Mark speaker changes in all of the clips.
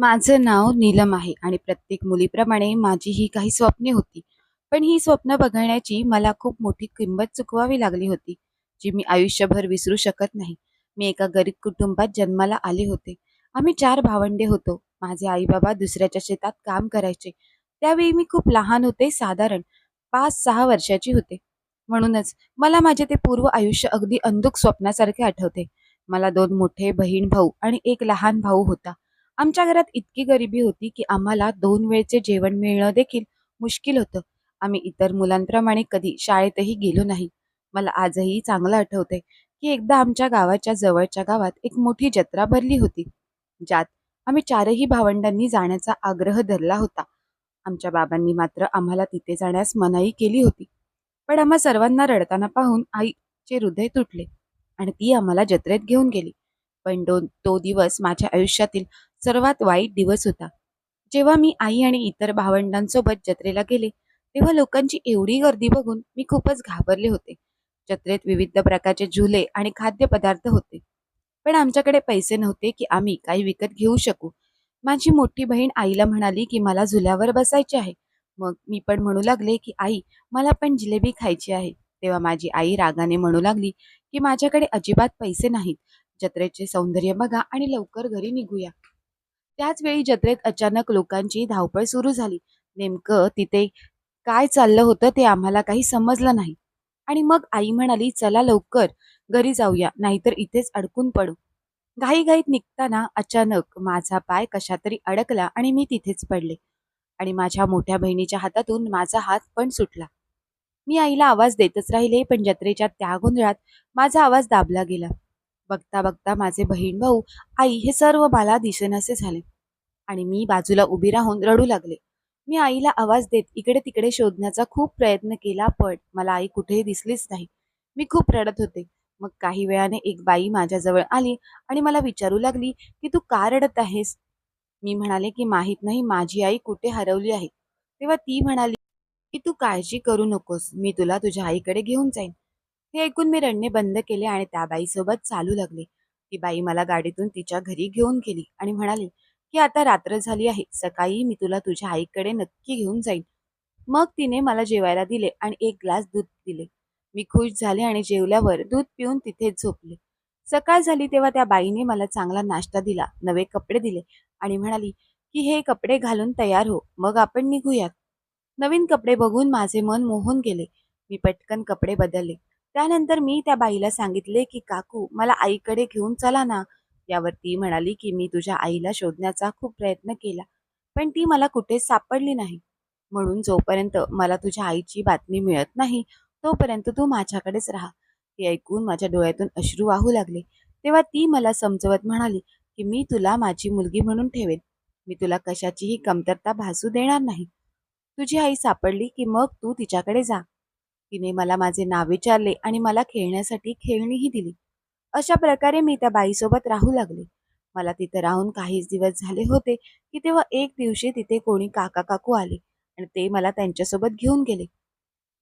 Speaker 1: माझं नाव नीलम आहे आणि प्रत्येक मुलीप्रमाणे माझी ही काही स्वप्ने होती. पण ही स्वप्न बघण्याची मला खूप मोठी किंमत चुकवावी लागली होती जी मी आयुष्यभर विसरू शकत नाही. मी एका गरीब कुटुंबात जन्माला आले होते. आम्ही चार भावंडे होतो. माझे आई बाबा दुसऱ्याच्या शेतात काम करायचे. त्यावेळी मी खूप लहान होते साधारण पाच सहा वर्षाची होते. म्हणूनच मला माझे ते पूर्व आयुष्य अगदी अंधुक स्वप्नासारखे आठवते. मला दोन मोठे बहीण भाऊ आणि एक लहान भाऊ होता. आमच्या घरात इतकी गरिबी होती की आम्हाला दोन वेळचे जेवण मिळणं देखील मुश्किल होतं. आम्ही इतर मुलांप्रमाणे कधी शाळेतही गेलो नाही. मला आजही चांगलं आठवते की एकदा आमच्या गावाच्या जवळच्या गावात एक मोठी जत्रा भरली होती. ज्यात आम्ही चारही भावंडांनी जाण्याचा आग्रह धरला होता. आमच्या बाबांनी मात्र आम्हाला तिथे जाण्यास मनाई केली होती. पण आम्हा सर्वांना रडताना पाहून आईचे हृदय तुटले आणि ती आम्हाला जत्रेत घेऊन गेली. पण दोन तो दिवस माझ्या आयुष्यातील सर्वात वाईट दिवस होता. जेव्हा मी आई आणि इतर भावंडांसोबत जत्रेला गेले तेव्हा लोकांची एवढी गर्दी बघून मी खूपच घाबरले होते. जत्रेत विविध प्रकारचे झुले आणि खाद्यपदार्थ होते. पण आमच्याकडे पैसे नव्हते की आम्ही काही विकत घेऊ शकू. माझी मोठी बहीण आईला म्हणाली की मला झुल्यावर बसायचे आहे. मग मी पण म्हणू लागले की आई मला पण जिलेबी खायची आहे. तेव्हा माझी आई रागाने म्हणू लागली की माझ्याकडे अजिबात पैसे नाहीत. जत्रेचे सौंदर्य बघा आणि लवकर घरी निघूया. त्याच वेळी जत्रेत अचानक लोकांची धावपळ सुरू झाली. नेमकं तिथे काय चाललं होतं ते आम्हाला काही समजलं नाही. आणि मग आई म्हणाली चला लवकर घरी जाऊया नाहीतर इथेच अडकून पडू. घाईघाईत निघताना अचानक माझा पाय कशातरी अडकला आणि मी तिथेच पडले. आणि माझ्या मोठ्या बहिणीच्या हातातून माझा हात पण सुटला. मी आईला आवाज देतच राहिले पण जत्रेच्या त्या गोंधळात माझा आवाज दाबला गेला. बघता बघता माझे बहीण भाऊ आई हे सर्व मला दिसेनासे झाले. आणि मी बाजूला उभी राहून रडू लागले. मी आईला आवाज देत इकडे तिकडे शोधण्याचा खूप प्रयत्न केला पण मला आई कुठेही दिसलीच नाही. मी खूप रडत होते. मग काही वेळाने एक बाई माझ्याजवळ आली आणि मला विचारू लागली की तू का रडत आहेस? मी म्हणाले की माहीत नाही माझी आई कुठे हरवली आहे. तेव्हा ती म्हणाली की तू काळजी करू नकोस. मी तुला तुझ्या आईकडे घेऊन जाईन. हे ऐकून मी रडणे बंद केले आणि त्या बाईसोबत चालू लागले. ती बाई मला गाडीतून तिच्या घरी घेऊन गेली आणि म्हणाली की आता रात्र झाली आहे. सकाळी मी तुला तुझ्या आईकडे नक्की घेऊन जाईन. मग तिने मला जेवायला दिले आणि एक ग्लास दूध दिले. मी खुश झाले आणि जेवल्यावर दूध पिऊन तिथेच झोपले. सकाळ झाली तेव्हा त्या बाईने मला चांगला नाश्ता दिला नवे कपडे दिले आणि म्हणाली की हे कपडे घालून तयार हो. मग आपण निघूयात. नवीन कपडे बघून माझे मन मोहून गेले. मी पटकन कपडे बदलले. त्यानंतर मी त्या बाईला सांगितले की काकू मला आईकडे घेऊन चला ना. यावर ती म्हणाली की मी तुझ्या आईला शोधण्याचा खूप प्रयत्न केला पण ती मला कुठेच सापडली नाही. म्हणून जोपर्यंत मला तुझ्या आईची बातमी मिळत नाही तोपर्यंत तू माझ्याकडेच राहा. हे ऐकून माझ्या डोळ्यातून अश्रू वाहू लागले. तेव्हा ती मला समजवत म्हणाली की मी तुला माझी मुलगी म्हणून ठेवेन. मी तुला कशाचीही कमतरता भासू देणार नाही. तुझी आई सापडली की मग तू तिच्याकडे जा. तिने मला माझे नाव विचारले आणि मला खेळण्यासाठी खेळणीही दिली. अशा प्रकारे मी त्या बाईसोबत राहू लागले. मला तिथे राहून काहीच दिवस झाले होते की तेव्हा एक दिवशी तिथे कोणी काका काकू आले आणि ते मला त्यांच्यासोबत घेऊन गेले.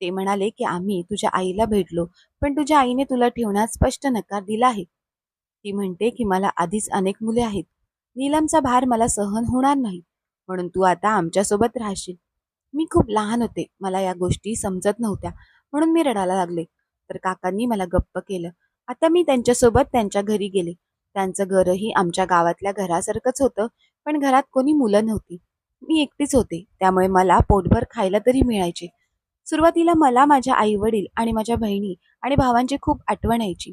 Speaker 1: ते म्हणाले की आम्ही तुझ्या आईला भेटलो पण तुझ्या आईने तुला ठेवण्यास स्पष्ट नकार दिला आहे ती म्हणते की मला आधीच अनेक मुले आहेत. नीलमचा भार मला सहन होणार नाही म्हणून तू आता आमच्यासोबत राहशील. मी खूप लहान होते. मला या गोष्टी समजत नव्हत्या. म्हणून मी रडायला लागले. तर काकांनी मला गप्प केलं. आता मी त्यांच्यासोबत त्यांच्या घरी गेले. त्यांचं घरही आमच्या गावातल्या घरासारखंच होतं पण घरात कोणी मुलं नव्हती. मी एकटीच होते. त्यामुळे मला पोटभर खायला तरी मिळायचे. सुरुवातीला मला माझ्या आई वडील आणि माझ्या बहिणी आणि भावांची खूप आठवण यायची.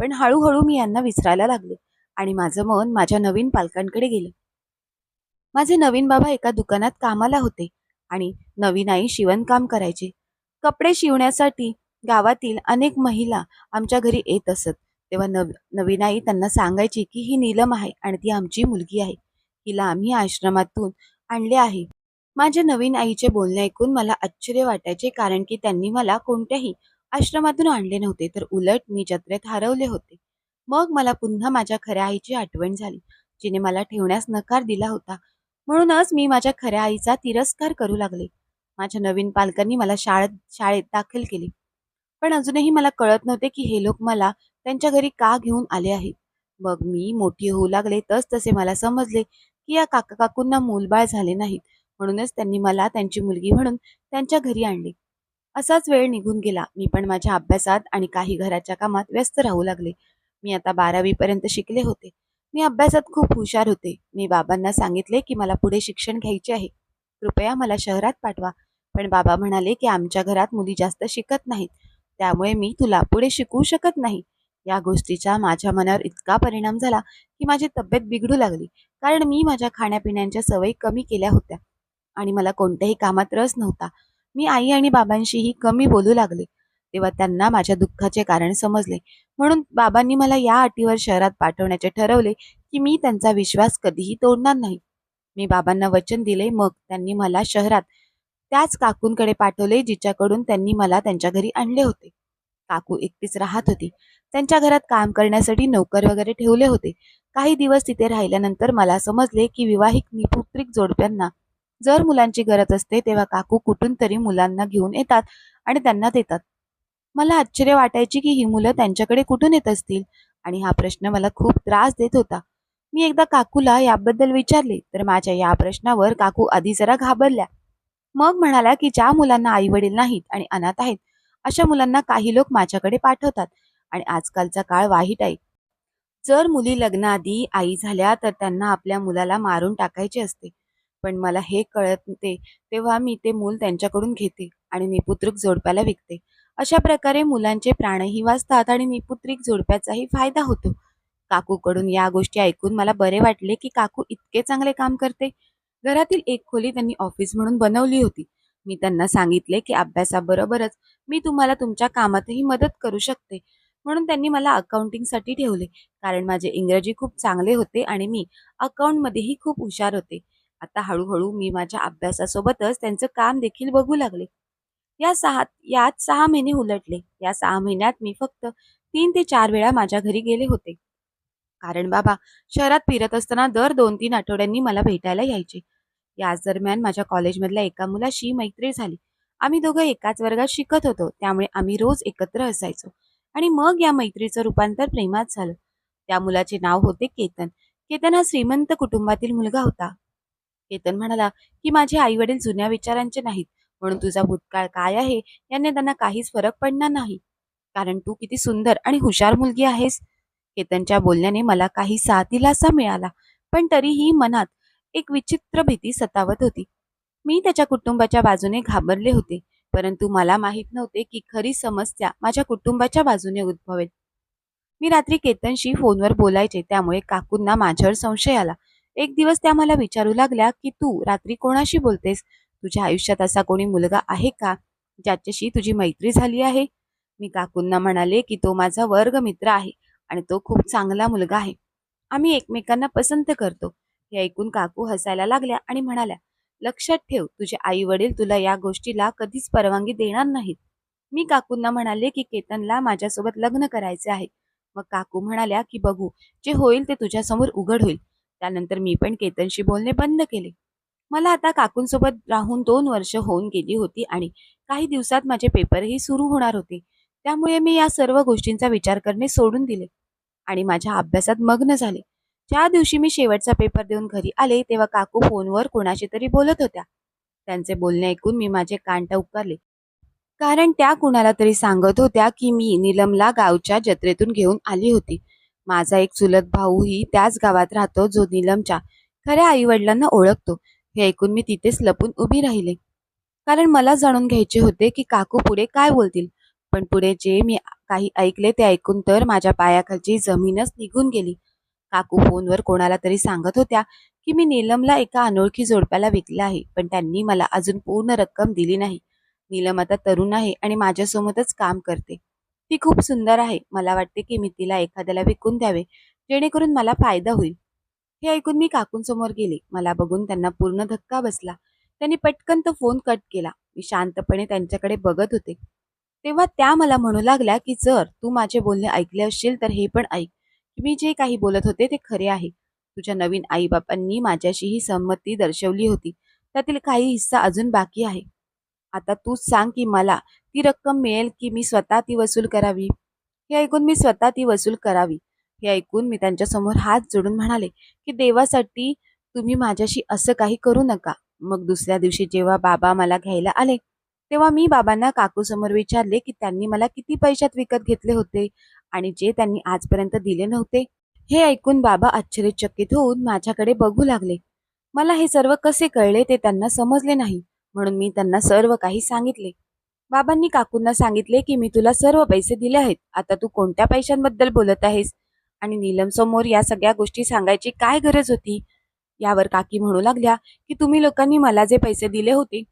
Speaker 1: पण हळूहळू मी यांना विसरायला लागले आणि माझं मन माझ्या नवीन पालकांकडे गेलं. माझे नवीन बाबा एका दुकानात कामाला होते आणि नवीन आई शिवणकाम करायचे. कपडे शिवण्यासाठी गावातील अनेक महिला आमच्या घरी येत असत. तेव्हा नव नवीन आई त्यांना सांगायची की ही नीलम आहे आणि ती आमची मुलगी आहे. हिला आम्ही आश्रमातून आणले आहे. माझ्या नवीन आईचे बोलणे ऐकून मला आश्चर्य वाटायचे कारण की त्यांनी मला कोणत्याही आश्रमातून आणले नव्हते तर उलट मी जत्रेत हरवले होते. मग मला पुन्हा माझ्या खऱ्या आईची आठवण झाली. जिने मला ठेवण्यास नकार दिला होता. म्हणूनच मी माझ्या खऱ्या आईचा तिरस्कार करू लागले. माझ्या नवीन पालकांनी मला शाळेत शाळेत दाखल केले. पण अजूनही मला कळत नव्हते की हे लोक मला त्यांच्या घरी का घेऊन आले आहेत. मग मी मोठी होऊ लागले तस तसे मला समजले की या काका काकूंना मूलबाळ झाले नाहीत. म्हणूनच त्यांनी मला त्यांची मुलगी म्हणून त्यांच्या घरी आणले. असाच वेळ निघून गेला. मी पण माझ्या अभ्यासात आणि काही घराच्या कामात व्यस्त राहू लागले. मी आता बारावीपर्यंत शिकले होते. मी अभ्यासात खूप हुशार होते. मी बाबांना सांगितले की मला पुढे शिक्षण घ्यायचे आहे. कृपया मला शहरात पाठवा. पण बाबा म्हणाले की आमच्या घरात मुली जास्त शिकत नाहीत. त्यामुळे मी तुला पुढे शिकवू शकत नाही. या गोष्टीचा माझ्या मनावर इतका परिणाम झाला की माझी तब्येत बिघडू लागली. कारण मी माझ्या खाण्यापिण्याच्या सवयी कमी केल्या होत्या आणि मला कोणत्याही कामात रस नव्हता. मी आई आणि बाबांशीही कमी बोलू लागले. तेव्हा त्यांना माझ्या दुःखाचे कारण समजले. म्हणून बाबांनी मला या अटीवर शहरात पाठवण्याचे ठरवले की मी त्यांचा विश्वास कधीही तोडणार नाही. मी बाबांना वचन दिले मग त्यांनी मला शहरात त्याच काकूंकडे पाठवले जिच्याकडून त्यांनी मला त्यांच्या घरी आणले होते. काकू एकटीच राहत होती. त्यांच्या घरात काम करण्यासाठी नोकर वगैरे ठेवले होते. काही दिवस तिथे राहिल्यानंतर मला समजले की विवाहिक निपुत्रिक जोडप्यांना जर मुलांची गरज असते तेव्हा काकू कुठून तरी मुलांना घेऊन येतात आणि त्यांना देतात. मला आश्चर्य वाटायची की ही मुलं त्यांच्याकडे कुठून येत असतील? आणि हा प्रश्न मला खूप त्रास देत होता. मी एकदा काकूला याबद्दल विचारले तर माझ्या या प्रश्नावर काकू आधी जरा घाबरल्या. मग म्हणाला की ज्या मुलांना आई वडील नाहीत आणि अनाथ आहेत अशा मुलांना काही लोक माझ्याकडे पाठवतात आणि आजकालचा काळ वाईट आहे. जर मुली लग्नाआधी आई झाल्या तर त्यांना आपल्या मुलाला मारून टाकायचे असते. पण मला हे कळत नव्हते तेव्हा मी ते मूल त्यांच्याकडून घेते आणि निपुत्रिक जोडप्याला विकते. अशा प्रकारे मुलांचे प्राणही वाचतात आणि निपुत्रिक जोडप्याचाही फायदा होतो. काकूकडून या गोष्टी ऐकून मला बरे वाटले की काकू इतके चांगले काम करते. घरातील एक खोली त्यांनी ऑफिस म्हणून बनवली होती. मी त्यांना सांगितले की अभ्यासाबरोबरच मी तुम्हाला तुमच्या कामातही मदत करू शकते. म्हणून त्यांनी मला अकाउंटिंगसाठी ठेवले. कारण माझे इंग्रजी खूप चांगले होते आणि मी अकाउंटमध्येही खूप हुशार होते. आता हळूहळू मी माझ्या अभ्यासासोबतच त्यांचं काम देखील बघू लागले. या सहा यात सहा महिने उलटले. या सहा महिन्यात मी फक्त तीन ते चार वेळा माझ्या घरी गेले होते. कारण बाबा शहरात फिरत असताना दर दोन तीन आठवड्यांनी मला भेटायला यायचे. याच दरम्यान माझ्या कॉलेजमधल्या एका मुलाशी मैत्री झाली. आम्ही दोघं एकाच वर्गात शिकत होतो त्यामुळे आम्ही रोज एकत्र असायचो. आणि मग या मैत्रीचं रूपांतर प्रेमात झालं. त्या मुलाचे नाव होते केतन. केतन हा श्रीमंत कुटुंबातील मुलगा होता. केतन म्हणाला की माझे आई वडील जुन्या विचारांचे नाहीत. म्हणून तुझा भूतकाळ काय आहे? याने त्यांना काहीच फरक पडणार नाही. कारण तू किती सुंदर आणि हुशार मुलगी आहेस. केतनच्या बोलण्याने मला काही दिलासा मिळाला. पण तरीही मनात एक विचित्र भीती सतावत होती. मी त्याच्या कुटुंबाच्या बाजूने घाबरले होते परंतु मला माहीत नव्हते की खरी समस्या माझ्या कुटुंबाच्या बाजूने उद्भवेल. मी रात्री केतनशी फोनवर बोलायचे त्यामुळे काकूंना माझ्यावर संशय आला. एक दिवस त्या मला विचारू लागल्या की तू रात्री कोणाशी बोलतेस? तुझ्या आयुष्यात असा कोणी मुलगा आहे का ज्याच्याशी तुझी मैत्री झाली आहे? मी काकूंना म्हणाले की तो माझा वर्ग मित्र आहे. आणि तो खूप चांगला मुलगा आहे. आम्ही एकमेकांना पसंत करतो. हे ऐकून काकू हसायला लागल्या आणि म्हणाल्या लक्षात ठेव तुझे आई वडील तुला या गोष्टीला कधीच परवानगी देणार नाहीत. मी काकूंना म्हणाले की केतनला माझ्यासोबत लग्न करायचे आहे. मग काकू म्हणाल्या की बघू जे होईल ते तुझ्यासमोर उघड होईल. त्यानंतर मी पण केतनशी बोलणे बंद केले. मला आता काकूंसोबत राहून दोन वर्ष होऊन गेली होती आणि काही दिवसात माझे पेपरही सुरू होणार होते. त्यामुळे मी या सर्व गोष्टींचा विचार करणे सोडून दिले. आणि माझ्या अभ्यासात मग्न झाले. ज्या दिवशी मी शेवटचा पेपर देऊन घरी आले तेव्हा काकू फोनवर कोणाशी तरी बोलत होत्या. त्यांचे बोलणे ऐकून मी माझे कांटा उकारले. कारण त्या कुणाला तरी सांगत होत्या की मी नीलमला गावच्या जत्रेतून घेऊन आली होती. माझा एक चुलत भाऊही त्याच गावात राहतो जो नीलमच्या खऱ्या आई वडिलांना ओळखतो. हे ऐकून मी तिथेच लपून उभी राहिले. कारण मला जाणून घ्यायचे होते की काकू पुढे काय बोलतील. पण पुढे जे मी काही ऐकले ते ऐकून तर माझ्या पायाखालची जमीनच निघून गेली. काकू फोनवर कोणाला तरी सांगत होत्या की मी नीलमला एका अनोळखी जोडप्याला विकला आहे पण त्यांनी मला अजून पूर्ण रक्कम दिली नाही. नीलम आता तरुण आहे आणि माझ्यासोबतच काम करते. ती खूप सुंदर आहे. मला वाटते की मी तिला एखाद्याला विकून द्यावे जेणेकरून मला फायदा होईल. हे ऐकून मी काकूंसमोर गेले. मला बघून त्यांना पूर्ण धक्का बसला. त्यांनी पटकन तो फोन कट केला. मी शांतपणे त्यांच्याकडे बघत होते. तेव्हा त्या मला म्हणू लागल्या की जर तू माझे बोलणे ऐकले असशील तर हे पण ऐक. मी जे काही बोलत होते ते खरे आहे. तुझ्या नवीन आईबापांनी माझ्याशीही संमती दर्शवली होती. त्यातील काही हिस्सा अजून बाकी आहे. आता तूच सांग की मला ती रक्कम मिळेल की मी स्वतः ती वसूल करावी? हे ऐकून मी स्वतः ती वसूल करावी. हे ऐकून मी त्यांच्यासमोर हात जोडून म्हणाले की देवासाठी तुम्ही माझ्याशी असं काही करू नका. मग दुसऱ्या दिवशी जेव्हा बाबा मला घ्यायला आले तेव्हा मी बाबांना काकूसमोर विचारले की त्यांनी मला किती पैशात विकत घेतले होते आणि जे त्यांनी आजपर्यंत दिले नव्हते हे ऐकून बाबा आश्चर्यचकित होऊन माझ्याकडे बघू लागले. मला हे सर्व कसे कळले ते त्यांना समजले नाही म्हणून मी त्यांना सर्व काही सांगितले. बाबांनी काकूंना सांगितले की मी तुला सर्व पैसे दिले आहेत आता तू कोणत्या पैशांबद्दल बोलत आहेस? आणि नीलम समोर या सगळ्या गोष्टी सांगायची काय गरज होती? यावर काकी म्हणू लागल्या की तुम्ही लोकांनी मला जे पैसे दिले होते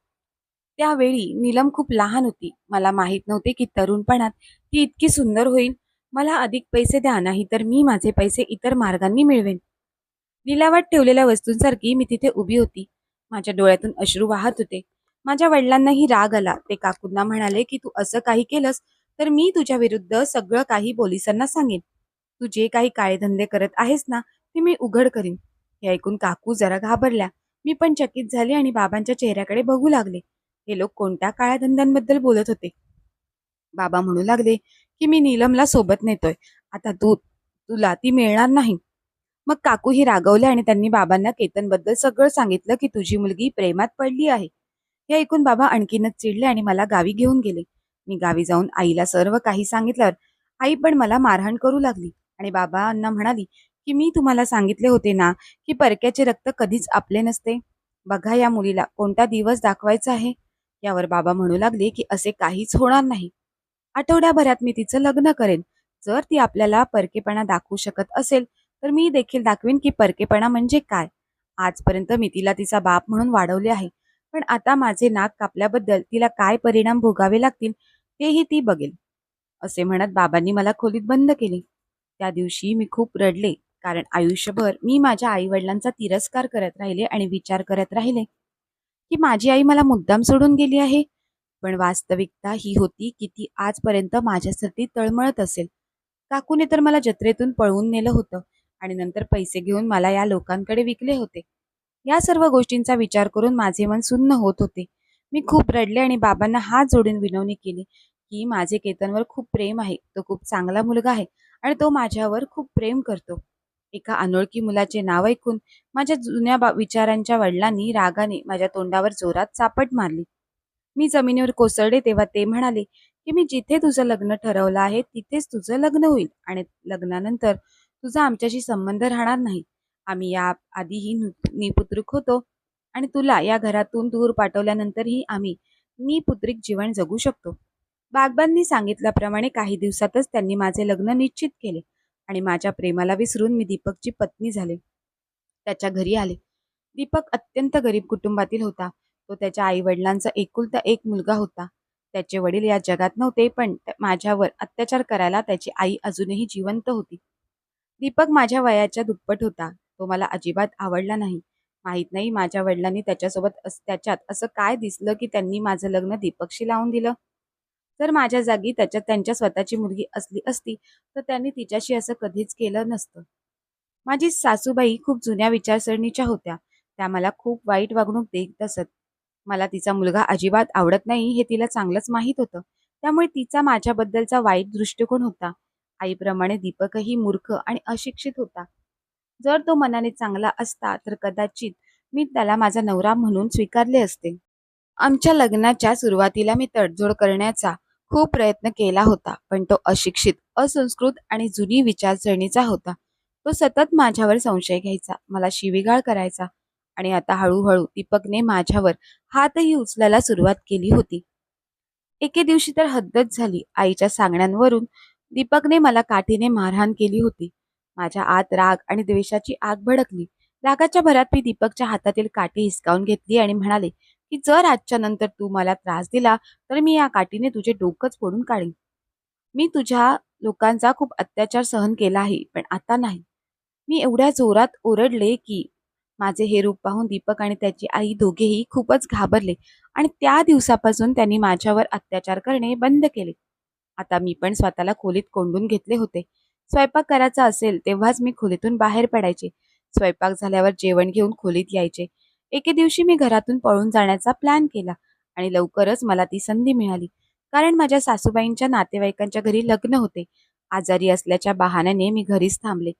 Speaker 1: त्यावेळी नीलम खूप लहान होती. मला माहीत नव्हते की तरुणपणात ती इतकी सुंदर होईल मला अधिक पैसे द्या नाही तर मी माझे पैसे इतर मार्गांनी मिळवेन. लिलावात ठेवलेल्या वस्तूंसारखी मी तिथे उभी होती. माझ्या डोळ्यातून अश्रू वाहत होते. माझ्या वडिलांनाही राग आला. ते काकूंना म्हणाले की तू असं काही केलंस तर मी तुझ्या विरुद्ध सगळं काही पोलिसांना सांगेन. तू जे काही काळे धंदे करत आहेस ना ते मी उघड करीन. हे ऐकून काकू जरा घाबरल्या. मी पण चकित झाले आणि बाबांच्या चेहऱ्याकडे बघू लागले. हे लोक कोणत्या काळ्या धंद्यांबद्दल बोलत होते? बाबा म्हणू लागले की मी नीलमला सोबत नेतोय. आता तू तुला ती मिळणार नाही. मग काकूही रागवले आणि त्यांनी बाबांना केतनबद्दल सगळं सांगितलं की तुझी मुलगी प्रेमात पडली आहे. हे ऐकून बाबा आणखीनच चिडले आणि मला गावी घेऊन गेले. मी गावी जाऊन आईला सर्व काही सांगितल्यावर आई पण मला मारहाण करू लागली आणि बाबांना म्हणाली की मी तुम्हाला सांगितले होते ना की परक्याचे रक्त कधीच आपले नसते. बघा या मुलीला कोणता दिवस दाखवायचा आहे? यावर बाबा म्हणू लागले की असे काहीच होणार नाही. आठवड्याभरात मी तिचं लग्न करेन. जर ती आपल्याला परकेपणा दाखवू शकत असेल तर मी देखील दाखवेन की परकेपणा म्हणजे काय. आजपर्यंत मी तिला तिचा बाप म्हणून वाढवले आहे. पण आता माझे नाक कापल्याबद्दल तिला काय परिणाम भोगावे लागतील तेही ती बघेल. असे म्हणत बाबांनी मला खोलीत बंद केले. त्या दिवशी मी खूप रडले कारण आयुष्यभर मी माझ्या आई वडिलांचा तिरस्कार करत राहिले आणि विचार करत राहिले. की माझी आई मला मुद्दाम सोडून गेली आहे? पण वास्तविकता ही होती की ती आजपर्यंत माझ्यासाठी तळमळत असेल. काकूने तर मला जत्रेतून पळवून नेलं होतं आणि नंतर पैसे घेऊन मला या लोकांकडे विकले होते. या सर्व गोष्टींचा विचार करून माझे मन सुन्न होत होते. मी खूप रडले आणि बाबांना हात जोडून विनवणी केली की माझे केतनवर खूप प्रेम आहे. तो खूप चांगला मुलगा आहे आणि तो माझ्यावर खूप प्रेम करतो. एका अनोळखी मुलाचे नाव ऐकून माझ्या जुन्या बा विचारांच्या वडिलांनी रागाने माझ्या तोंडावर जोरात चापट मारली. मी जमिनीवर कोसळले तेव्हा ते म्हणाले की मी जिथे तुझं लग्न ठरवलं आहे तिथेच तुझं लग्न होईल आणि लग्नानंतर तुझा आमच्याशी संबंध राहणार नाही. आम्ही या आधीही नु- निपुत्रिक होतो आणि तुला या घरातून दूर पाठवल्यानंतरही आम्ही निपुत्रिक जीवन जगू शकतो. बागबांनी सांगितल्याप्रमाणे काही दिवसातच त्यांनी माझे लग्न निश्चित केले. आणि माझ्या प्रेमाला विसरून मी दीपकची पत्नी झाले. त्याच्या घरी आले. दीपक अत्यंत गरीब कुटुंबातील होता. तो त्याच्या आई वडिलांचा एकुलता एक मुलगा होता. त्याचे वडील या जगात नव्हते पण माझ्यावर अत्याचार करायला त्याची आई अजूनही जिवंत होती. दीपक माझ्या वयाच्या दुप्पट होता. तो मला अजिबात आवडला नाही. माहीत नाही माझ्या वडिलांनी त्याच्यासोबत अस त्याच्यात असं काय दिसलं की त्यांनी माझं लग्न दीपकशी लावून दिलं? जर माझ्या जागी त्याच्यात त्यांच्या स्वतःची मुलगी असली असती तर त्यांनी तिच्याशी असं कधीच केलं नसतं. माझी सासूबाई खूप जुन्या विचारसरणीच्या होत्या. त्या मला खूप वाईट वागणूक देत असत. मला तिचा मुलगा अजिबात आवडत नाही हे तिला चांगलंच माहीत होतं. त्यामुळे तिचा माझ्याबद्दलचा वाईट दृष्टिकोन होता. आईप्रमाणे दीपकही मूर्ख आणि अशिक्षित होता. जर तो मनाने चांगला असता तर कदाचित मी त्याला माझा नवरा म्हणून स्वीकारले असते. आमच्या लग्नाच्या सुरुवातीला मी तडजोड करण्याचा खूप प्रयत्न केला होता पण तो अशिक्षित असंस्कृत आणि जुनी विचारसरणीचा होता. तो सतत माझ्यावर संशय घ्यायचा मला शिवीगाळ करायचा आणि आता हळूहळू दीपकने माझ्यावर हातही उचलायला सुरुवात केली होती. एके दिवशी तर हद्दच झाली आईच्या सांगण्यांवरून दीपकने मला काठीने मारहाण केली होती. माझ्या आत राग आणि द्वेषाची आग भडकली. रागाच्या भरात मी दीपकच्या हातातील काठी हिसकावून घेतली आणि म्हणाले की जर आजच्या नंतर तू मला त्रास दिला तर मी या काठीने तुझे डोकंच फोडून काढीन. मी तुझ्या लोकांचा खूप अत्याचार सहन केला आहे पण आता नाही. मी एवढ्या जोरात ओरडले की माझे हे रूप पाहून दीपक आणि त्याची आई दोघेही खूपच घाबरले आणि त्या दिवसापासून त्यांनी माझ्यावर अत्याचार करणे बंद केले. आता मी पण स्वतःला खोलीत कोंडून घेतले होते. स्वयंपाक करायचा असेल तेव्हाच मी खोलीतून बाहेर पडायचे. स्वयंपाक झाल्यावर जेवण घेऊन खोलीत यायचे. एके दिवशी मी घरातून पळून जाण्याचा प्लॅन केला आणि लवकरच मला ती संधी मिळाली. कारण माझ्या सासूबाईंच्या नातेवाईकांच्या घरी लग्न होते. आजारी असल्याच्या बहाण्याने मी घरीच थांबले.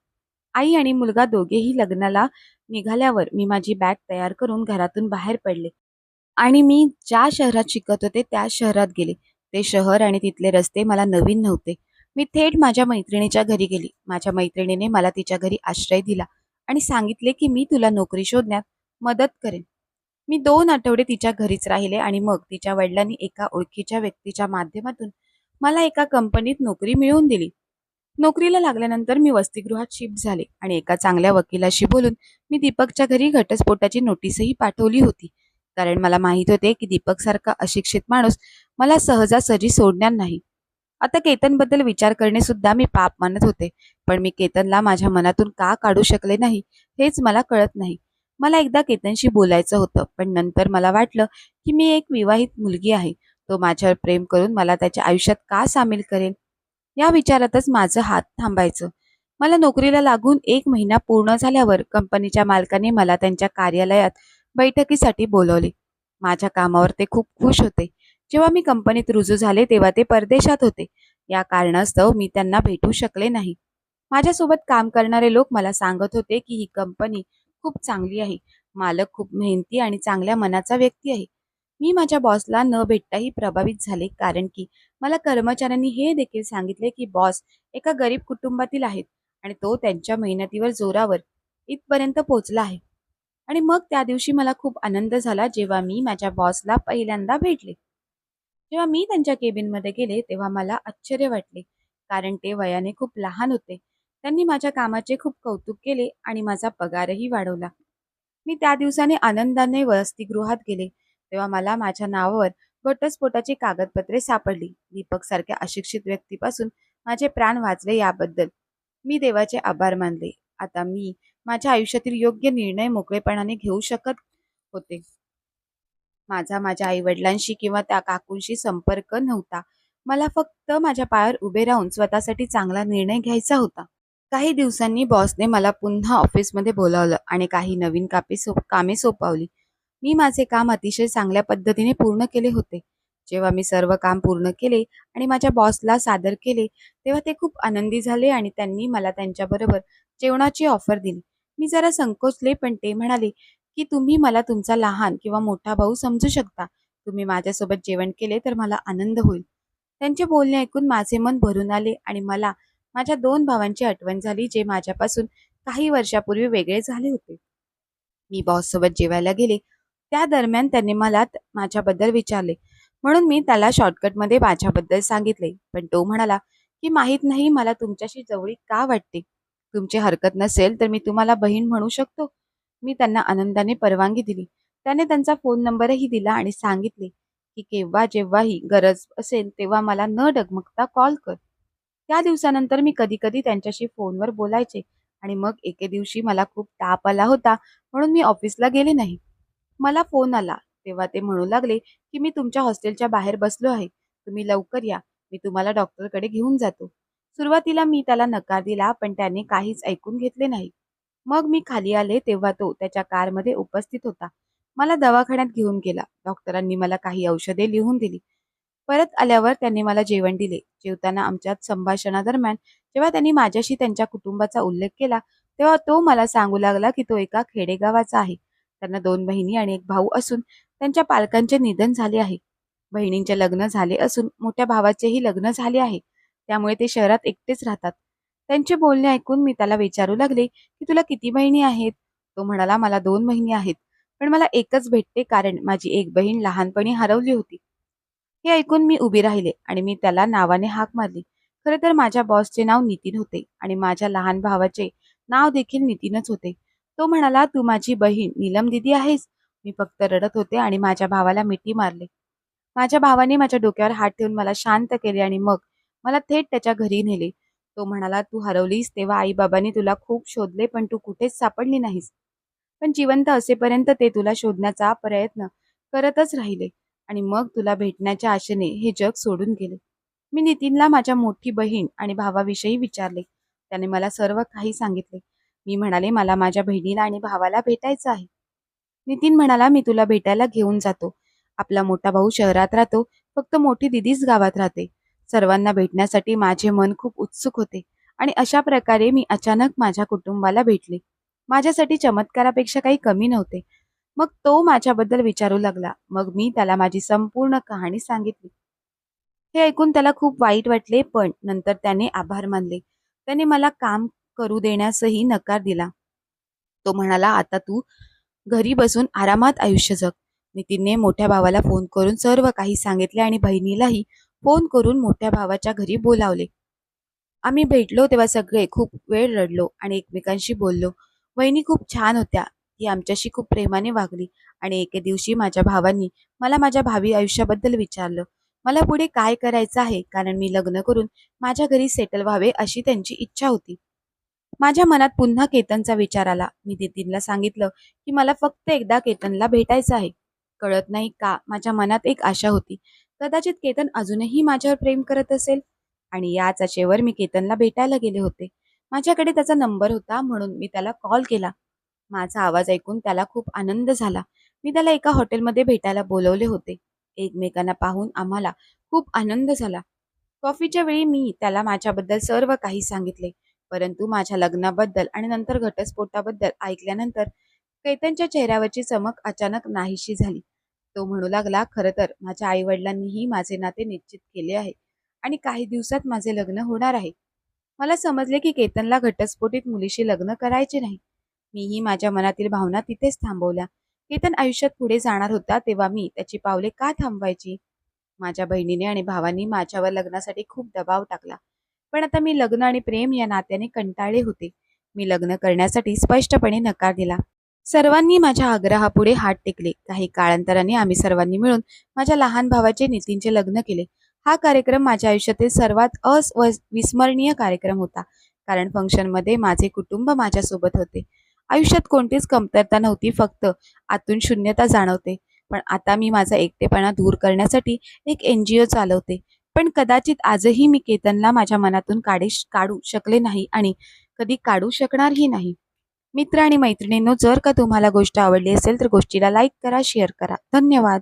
Speaker 1: आई आणि मुलगा दोघेही लग्नाला निघाल्यावर मी माझी बॅग तयार करून घरातून बाहेर पडले. आणि मी ज्या शहरात शिकत होते त्या शहरात गेले. ते शहर आणि तिथले रस्ते मला नवीन नव्हते. मी थेट माझ्या मैत्रिणीच्या घरी गेली. माझ्या मैत्रिणीने मला तिच्या घरी आश्रय दिला आणि सांगितले की मी तुला नोकरी शोधण्यात मदत करेन. मी दोन आठवडे तिच्या घरीच राहिले आणि मग तिच्या वडिलांनी एका ओळखीच्या व्यक्तीच्या माध्यमातून मला एका कंपनीत नोकरी मिळवून दिली. नोकरीला लागल्यानंतर मी वसतिगृहात शिफ्ट झाले आणि एका चांगल्या वकिलाशी बोलून मी दीपकच्या घरी घटस्फोटाची नोटीसही पाठवली होती. कारण मला माहीत होते की दीपकसारखा अशिक्षित माणूस मला सहजासहजी सोडणार नाही. आता केतनबद्दल विचार करणे सुद्धा मी पाप मानत होते पण मी केतनला माझ्या मनातून का काढू शकले नाही हेच मला कळत नाही. मला एकदा केतनशी बोलायचं होतं पण नंतर मला वाटलं की मी एक विवाहित मुलगी आहे. तो माझ्यावर प्रेम करून मला त्याच्या आयुष्यात का सामील करेल या विचारातच माझं हात थांबायचं. मला नोकरीला लागून एक महिना पूर्ण झाल्यावर कंपनीच्या मालकाने मला त्यांच्या कार्यालयात बैठकीसाठी बोलवले. माझ्या कामावर ते खूप खुश होते. जेव्हा मी कंपनीत रुजू झाले तेव्हा ते परदेशात होते. या कारणास्तव मी त्यांना भेटू शकले नाही. माझ्यासोबत काम करणारे लोक मला सांगत होते की ही कंपनी खूप चांगली आहे. मालक खूप मेहनती आणि चांगल्या मनाचा व्यक्ती आहे. मी माझ्या बॉसला न भेटताही प्रभावित झाले कारण की मला कर्मचाऱ्यांनी हे देखील सांगितले की बॉस एका गरीब कुटुंबातील आहेत आणि तो त्यांच्या मेहनतीवर जोरावर इथपर्यंत पोहोचला आहे. आणि मग त्या दिवशी मला खूप आनंद झाला जेव्हा मी माझ्या बॉसला पहिल्यांदा भेटले. जेव्हा मी त्यांच्या केबिनमध्ये गेले तेव्हा मला आश्चर्य वाटले कारण ते वयाने खूप लहान होते. त्यांनी माझ्या कामाचे खूप कौतुक केले आणि माझा पगारही वाढवला. मी त्या दिवसाने आनंदाने वसतिगृहात गेले तेव्हा मला माझ्या नावावर घटस्फोटाची कागदपत्रे सापडली. दीपक सारख्या अशिक्षित व्यक्तीपासून माझे प्राण वाचले याबद्दल. मी देवाचे आभार मानले. आता मी माझ्या आयुष्यातील योग्य निर्णय मोकळेपणाने घेऊ शकत होते. माझा माझ्या आईवडिलांशी किंवा त्या काकूंशी संपर्क नव्हता. मला फक्त माझ्या पायावर उभे राहून स्वतःसाठी चांगला निर्णय घ्यायचा होता. काही दिवसांनी बॉसने मला पुन्हा ऑफिसमध्ये बोलावलं आणि काही नवीन कापे सो कामे सोपावली. मी माझे काम अतिशय चांगल्या पद्धतीने पूर्ण केले होते. जेव्हा मी सर्व काम पूर्ण केले आणि माझ्या बॉसला सादर केले तेव्हा ते खूप आनंदी झाले आणि त्यांनी मला त्यांच्याबरोबर जेवणाची ऑफर दिली. मी जरा संकोचले पण ते म्हणाले की तुम्ही मला तुमचा लहान किंवा मोठा भाऊ समजू शकता. तुम्ही माझ्यासोबत जेवण केले तर मला आनंद होईल. त्यांचे बोलणे ऐकून माझे मन भरून आले आणि मला माझ्या दोन भावांची आठवण झाली जे माझ्यापासून काही वर्षापूर्वी वेगळे झाले होते. मी बॉससोबत जेवायला गेले. त्या दरम्यान त्यांनी मला माझ्याबद्दल विचारले. म्हणून मी त्याला शॉर्टकटमध्ये माझ्याबद्दल सांगितले. पण तो म्हणाला की माहीत नाही मला तुमच्याशी जवळीक का वाटते. तुमची हरकत नसेल तर मी तुम्हाला बहीण म्हणू शकतो. मी त्यांना आनंदाने परवानगी दिली. त्याने त्यांचा फोन नंबरही दिला आणि सांगितले की केव्हा जेव्हाही गरज असेल तेव्हा मला न डगमगता कॉल कर. त्या दिवसानंतर मी कधी कधी त्यांच्याशी फोनवर बोलायचे आणि मग एके दिवशी मला खूप ताप आला होता म्हणून मी ऑफिसला गेले नाही. मला फोन आला तेव्हा ते म्हणू लागले की मी तुमच्या हॉस्टेलच्या बाहेर बसलो आहे तुम्ही लवकर या मी तुम्हाला डॉक्टरकडे घेऊन जातो. सुरुवातीला मी त्याला नकार दिला पण त्याने काहीच ऐकून घेतले नाही. मग मी खाली आले तेव्हा तो त्याच्या कारमध्ये उपस्थित होता. मला दवाखान्यात घेऊन गेला. डॉक्टरांनी मला काही औषधे लिहून दिली. परत आल्यावर त्यांनी मला जेवण दिले. जेवताना आमच्यात संभाषणादरम्यान जेव्हा त्यांनी माझ्याशी त्यांच्या कुटुंबाचा उल्लेख केला तेव्हा तो मला सांगू लागला की तो एका खेडेगावाचा आहे. त्यांना दोन बहिणी आणि एक भाऊ असून त्यांच्या पालकांचे निधन झाले आहे. बहिणींचे लग्न झाले असून मोठ्या भावाचेही लग्न झाले आहे. त्यामुळे ते शहरात एकटेच राहतात. त्यांचे बोलणे ऐकून मी त्याला विचारू लागले की तुला किती बहिणी आहेत? तो म्हणाला मला दोन बहिणी आहेत. पण मला एकच भेटते कारण माझी एक बहीण लहानपणी हरवली होती. हे ऐकून मी उभी राहिले आणि मी त्याला नावाने हाक मारली. खरे तर माझ्या बॉसचे नाव नितीन होते आणि माझ्या लहान भावाचे नाव देखील नितीनच होते. तो म्हणाला तू माझी बहीण नीलम दिदी आहेस? मी फक्त रडत होते आणि माझ्या भावाला मिठी मारले. माझ्या भावाने माझ्या डोक्यावर हात ठेवून मला शांत केले आणि मग मला थेट त्याच्या घरी नेले. तो म्हणाला तू हरवलीस तेव्हा आई बाबांनी तुला खूप शोधले पण तू कुठेच सापडली नाहीस. पण जिवंत असेपर्यंत ते तुला शोधण्याचा प्रयत्न करतच राहिले. आणि मग तुला भेटण्याच्या आशेने हे जग सोडून गेले. मी नितीनला माझ्या मोठी बहीण आणि भावाविषयी विचारले. त्याने मला सर्व काही सांगितले. मी म्हणाले मला माझ्या बहिणीला आणि भावाला भेटायचं आहे. नितीन म्हणाला मी तुला भेटायला घेऊन जातो. आपला मोठा भाऊ शहरात राहतो. फक्त मोठी दिदीच गावात राहते. सर्वांना भेटण्यासाठी माझे मन खूप उत्सुक होते आणि अशा प्रकारे मी अचानक माझ्या कुटुंबाला भेटले. माझ्यासाठी चमत्कारापेक्षा काही कमी नव्हते. मग तो माझ्याबद्दल विचारू लागला. मग मी त्याला माझी संपूर्ण कहाणी सांगितली. हे ऐकून त्याला खूप वाईट वाटले पण नंतर त्याने आभार मानले. त्याने मला काम करू देण्यासही नकार दिला. तो म्हणाला आता तू घरी बसून आरामात आयुष्य जग. नितीनने मोठ्या भावाला फोन करून सर्व काही सांगितले आणि बहिणीलाही फोन करून मोठ्या भावाच्या घरी बोलावले. आम्ही भेटलो तेव्हा सगळे खूप वेळ रडलो आणि एकमेकांशी बोललो. वहिनी खूप छान होत्या. ती आमच्याशी खूप प्रेमाने वागली आणि एके दिवशी माझ्या भावांनी मला माझ्या भावी आयुष्याबद्दल विचारलं. मला पुढे काय करायचं आहे? कारण मी लग्न करून माझ्या घरी सेटल व्हावे अशी त्यांची इच्छा होती. माझ्या मनात पुन्हा केतनचा विचार आला. मी नितीनला सांगितलं की मला फक्त एकदा केतनला भेटायचं आहे. कळत नाही का? माझ्या मनात एक आशा होती. कदाचित केतन अजूनही माझ्यावर प्रेम करत असेल? आणि याच आशेवर मी केतनला भेटायला गेले होते. माझ्याकडे त्याचा नंबर होता म्हणून मी त्याला कॉल केला. माझा आवाज ऐकून त्याला खूप आनंद झाला. मी त्याला एका हॉटेलमध्ये भेटायला बोलवले होते. एकमेकांना पाहून आम्हाला खूप आनंद झाला. कॉफीच्या वेळी मी त्याला माझ्याबद्दल सर्व काही सांगितले. परंतु माझ्या लग्नाबद्दल आणि नंतर घटस्फोटाबद्दल ऐकल्यानंतर कैतनच्या चेहऱ्यावरची चमक अचानक नाहीशी झाली. तो म्हणू लागला खरं तर माझ्या आई वडिलांनीही माझे नाते निश्चित केले आहे आणि काही दिवसात माझे लग्न होणार आहे. मला समजले की केतनला घटस्फोटीत मुलीशी लग्न करायचे नाही. मीही माझ्या मनातील भावना तिथेच थांबवल्या. केतन आयुष्यात पुढे जाणार होता तेव्हा मी त्याची पावले का थांबवायची? माझ्या बहिणीने आणि भावांनी माझ्यावर लग्नासाठी खूप दबाव टाकला. पण आता मी लग्न आणि प्रेम या नात्याने कंटाळले होते. मी लग्न करण्यासाठी स्पष्टपणे नकार दिला. सर्वांनी माझ्या आग्रहापुढे हात टेकले. काही काळांतराने आम्ही सर्वांनी मिळून माझ्या लहान भावाचे नितीनचे लग्न केले. हा कार्यक्रम माझ्या आयुष्यातील सर्वात अविस्मरणीय कार्यक्रम होता. कारण फंक्शनमध्ये माझे कुटुंब माझ्यासोबत होते. आयुष्यात कोणतीच कमतरता नव्हती फक्त आतून शून्यता जाणवते. पण आता मी माझा एकटेपणा दूर करण्यासाठी एक एन जी ओ चालवते. पण कदाचित आजही मी केतनला माझ्या मनातून काढे काढू शकले नाही आणि कधी काढू शकणारही नाही. मित्र आणि मैत्रिणींनो जर का तुम्हाला गोष्ट आवडली असेल तर गोष्टीला लाईक करा शेअर करा. धन्यवाद.